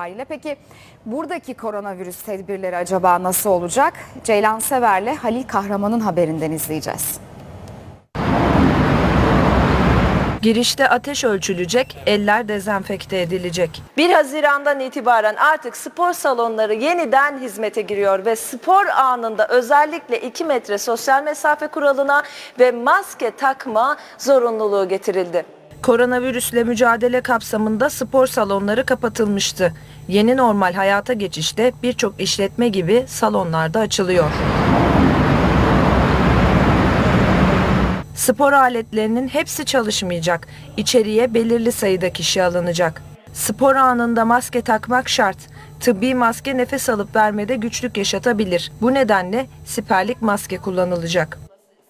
Aile. Peki buradaki koronavirüs tedbirleri acaba nasıl olacak? Ceylan Sever'le Halil Kahraman'ın haberinden izleyeceğiz. Girişte ateş ölçülecek, eller dezenfekte edilecek. 1 Haziran'dan itibaren artık spor salonları yeniden hizmete giriyor ve spor anında özellikle 2 metre sosyal mesafe kuralına ve maske takma zorunluluğu getirildi. Koronavirüsle mücadele kapsamında spor salonları kapatılmıştı. Yeni normal hayata geçişte birçok işletme gibi salonlarda açılıyor. Spor aletlerinin hepsi çalışmayacak. İçeriye belirli sayıda kişi alınacak. Spor anında maske takmak şart. Tıbbi maske nefes alıp vermede güçlük yaşatabilir. Bu nedenle siperlik maske kullanılacak.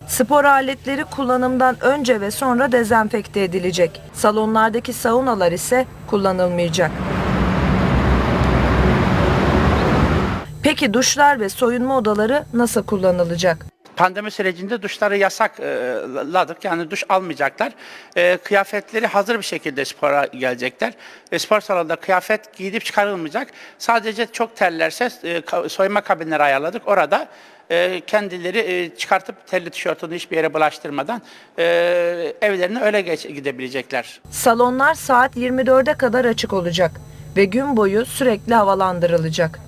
Spor aletleri kullanımdan önce ve sonra dezenfekte edilecek. Salonlardaki saunalar ise kullanılmayacak. Peki duşlar ve soyunma odaları nasıl kullanılacak? Pandemi sürecinde duşları yasakladık. Yani duş almayacaklar. E, kıyafetleri hazır bir şekilde spora gelecekler. E, spor salonunda kıyafet giyilip çıkarılmayacak. Sadece çok terlerse e, soyunma kabinleri ayarladık. Orada kendileri çıkartıp terli tişörtünü hiçbir yere bulaştırmadan evlerine öyle gidebilecekler. Salonlar saat 24'e kadar açık olacak ve gün boyu sürekli havalandırılacak.